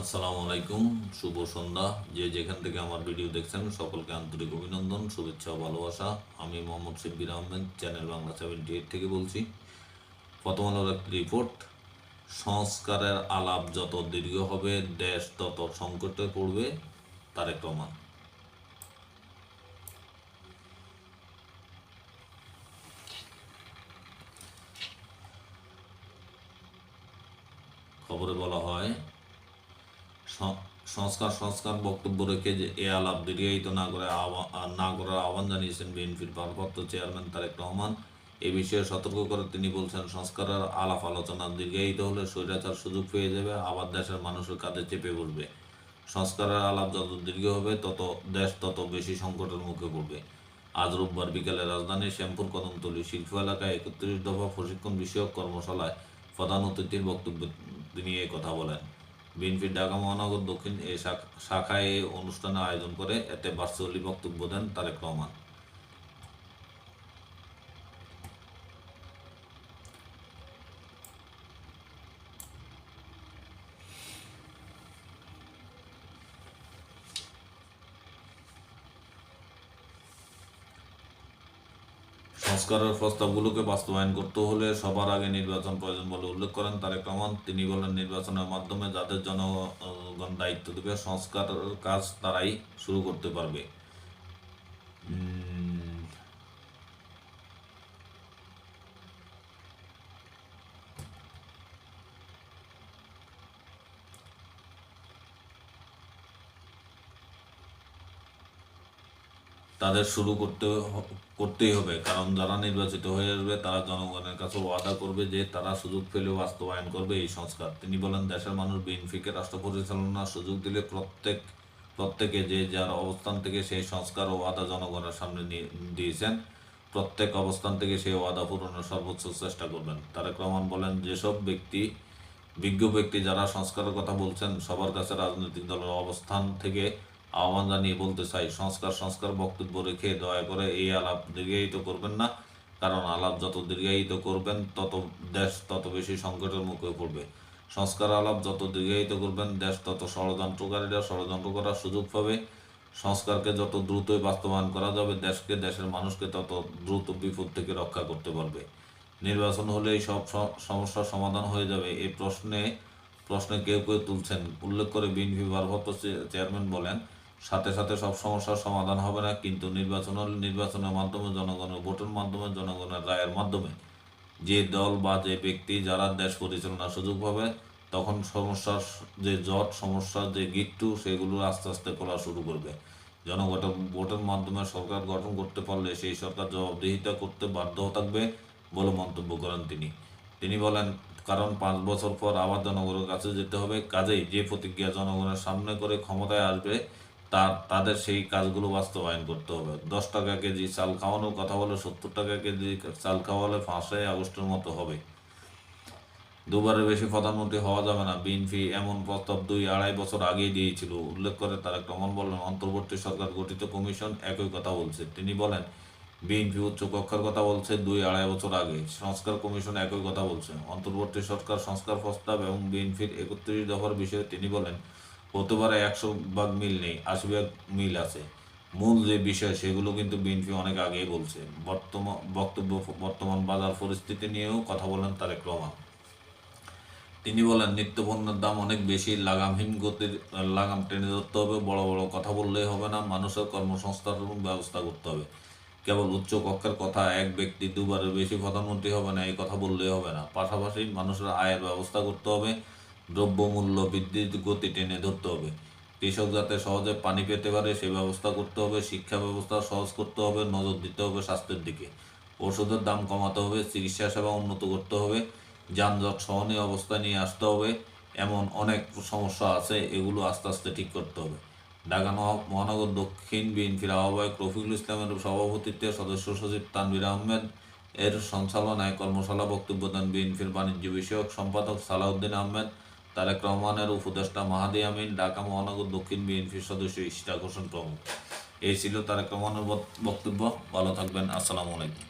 আসসালামু আলাইকুম, শুভ সন্ধ্যা। যে যেখান থেকে আমার ভিডিও দেখছেন, সকলকে আন্তরিক অভিনন্দন, শুভেচ্ছা ও ভালোবাসা। আমি Mohammad Shibbir Ahmed, channel Bangla seventy eight থেকে বলছি। প্রথম আলোর একটি রিপোর্ট সংস্কারের আলাপ যত দীর্ঘ হবে, দেশ তত সংকটে পড়বে তারেক রহমান খবরে বলা হয় সংস্কার সংস্কার বক্তব্য রেখে যে এ আলাপ দীর্ঘায়িত না করে না করার আহ্বান জানিয়েছেন বিএনপির ভারপ্রাপ্ত চেয়ারম্যান তারেক রহমান। এ বিষয়ে সতর্ক করে তিনি বলছেন, সংস্কারের আলাপ আলোচনা দীর্ঘায়িত হলে স্বৈরাচার সুযোগ পেয়ে যাবে, আবার দেশের মানুষের কাঁধে চেপে বসবে। সংস্কারের আলাপ যত দীর্ঘ হবে, তত দেশ তত বেশি সংকটের মুখে পড়বে। আজ রোববার বিকেলে রাজধানীর শ্যামপুর কদমতলী শিল্প এলাকায় একত্রিশ দফা প্রশিক্ষণ বিষয়ক কর্মশালায় প্রধান অতিথির বক্তব্য তিনি কথা বলেন। বিএনপির ঢাকা মহানগর দক্ষিণ এ শাখ- শাখায় অনুষ্ঠানে আয়োজন করে এতে বার্সলি বক্তব্য দেন তারেক রহমান। সংস্কারের প্রস্তাবগুলোকে বাস্তবায়ন করতে হলে সবার আগে নির্বাচন প্রয়োজন বলে উল্লেখ করেন তারেক রহমান। তিনি বলেন, নির্বাচনের মাধ্যমে যাদের জনগণ দায়িত্ব দেবে সংস্কার কাজ তারাই শুরু করতে পারবে। তাদের শুরু করতে করতেই হবে। কারণ যারা নির্বাচিত হয়ে আসবে, তারা জনগণের কাছে ওয়াদা করবে যে তারা সুযোগ পেলে বাস্তবায়ন করবে এই সংস্কার। তিনি বলেন, দেশের মানুষ বিএনপিকে রাষ্ট্র পরিচালনার সুযোগ দিলে প্রত্যেক, প্রত্যেকে যে যার অবস্থান থেকে সেই সংস্কার ও ওয়াদা জনগণের সামনে দিয়েছেন, প্রত্যেক অবস্থান থেকে সেই ওয়াদা পূরণের সর্বোচ্চ চেষ্টা করবেন। তারেক রহমান বলেন, যেসব ব্যক্তি, বিজ্ঞ ব্যক্তি যারা সংস্কারের কথা বলছেন, সবার কাছে রাজনৈতিক দলের অবস্থান থেকে আহ্বান জানিয়ে বলতে চাই, সংস্কার সংস্কার বক্তব্য রেখে দয়া করে এই আলাপ দীর্ঘায়িত করবেন না, কারণ আলাপ যত দীর্ঘায়িত করবেন, তত দেশ তত বেশি সংকটের মুখে পড়বে। সংস্কার আলাপ যত দীর্ঘায়িত করবেন, দেশ তত ষড়যন্ত্রকারীরা ষড়যন্ত্র করার সুযোগ পাবে। সংস্কারকে যত দ্রুতই বাস্তবায়ন করা যাবে, দেশকে, দেশের মানুষকে তত দ্রুত বিপদ থেকে রক্ষা করতে পারবে। নির্বাচন হলেই সব সমস্যার সমাধান হয়ে যাবে। এই প্রশ্নে প্রশ্নে কেউ কেউ তুলছেন। উল্লেখ করে বিএনপি ভারপ্রাপ্ত চেয়ারম্যান বলেন সাথে সাথে সব সমস্যার সমাধান হবে না, কিন্তু নির্বাচন নির্বাচনের মাধ্যমে জনগণের ভোটের মাধ্যমে জনগণের রায়ের মাধ্যমে যে দল বা যে ব্যক্তি যারা দেশ পরিচালনার সুযোগ পাবে, তখন সমস্যার যে জট, সমস্যার যে গিট্টু, সেগুলো আস্তে আস্তে খোলা শুরু করবে। জনগণ ভোটের মাধ্যমে সরকার গঠন করতে পারলে সেই সরকার জবাবদিহিতা করতে বাধ্য থাকবে বলে মন্তব্য করেন তিনি। তিনি বলেন, কারণ পাঁচ বছর পর আবার জনগণের কাছে যেতে হবে। কাজেই যে প্রতিজ্ঞা জনগণের সামনে করে ক্ষমতায় আসবে তার, তাদের সেই কাজগুলো বাস্তবায়ন করতে হবে। দশ টাকা কেজি চাল খাওয়ানোর কথা বলে সত্তর টাকা কেজি চাল খাওয়ালে পাঁচই আগস্টের মতো হবে। দুবারের বেশি প্রধানমন্ত্রী হওয়া যাবে না। বিএনপি এমন প্রস্তাব দুই আড়াই বছর আগেই দিয়েছিল। উল্লেখ করে তারেক রহমান বলেন, অন্তর্বর্তী সরকার গঠিত কমিশন একই কথা বলছে। তিনি বলেন, বিএনপি উচ্চ কক্ষার কথা বলছে দুই আড়াই বছর আগে। সংস্কার কমিশন একই কথা বলছে। অন্তর্বর্তী সরকার সংস্কার প্রস্তাব এবং বিএনপির একত্রিশ দফার বিষয়ে তিনি বলেন হতে পারে একশো ভাগ মিল নেই, আশি ভাগ মিল আছে। মূল যে বিষয়, সেগুলো কিন্তু বিএনপি অনেক আগেই বলছে। বর্তমান বক্তব্য, বর্তমান বাজার পরিস্থিতি নিয়েও কথা বলেন তারেক রহমান। তিনি বলেন নিত্য পণ্যের দাম অনেক বেশি, লাগামহীন গতির, লাগাম টেনে ধরতে হবে, বড় বড় কথা বললেই হবে না, মানুষের কর্মসংস্থানের ব্যবস্থা করতে হবে। কেবল উচ্চ কক্ষের কথা, এক ব্যক্তি দুবারের বেশি প্রধানমন্ত্রী হবে না, এই কথা বললেই হবে না। পাশাপাশি মানুষের আয়ের ব্যবস্থা করতে হবে দ্রব্যমূল্য বৃদ্ধির গতি টেনে ধরতে হবে। কৃষক যাতে সহজে পানি পেতে পারে, সে ব্যবস্থা করতে হবে, শিক্ষা ব্যবস্থা সহজ করতে হবে, নজর দিতে হবে স্বাস্থ্যের দিকে। ওষুধের দাম কমাতে হবে, চিকিৎসা সেবা উন্নত করতে হবে, যানজট সহনীয় অবস্থা নিয়ে আসতে হবে, এমন অনেক সমস্যা আছে, এগুলো আস্তে আস্তে ঠিক করতে হবে। ঢাকা মহানগর দক্ষিণ বিএনপির আহ্বায়ক রফিকুল ইসলামের সভাপতিত্বে সদস্য সচিব তানভীর আহমেদ এর সঞ্চালনায় কর্মশালা বক্তব্য দেন বিএনপির বাণিজ্য বিষয়ক সম্পাদক সালাউদ্দিন আহমেদ তারেক রহমানের উপদেষ্টা মাহাদি আমিন, ঢাকা মহানগর দক্ষিণ বিএনপির সদস্য ইশরাক হোসেন প্রমুখ। এই ছিল তারেক রহমানের বক্তব্য। ভালো থাকবেন। আসসালামু আলাইকুম।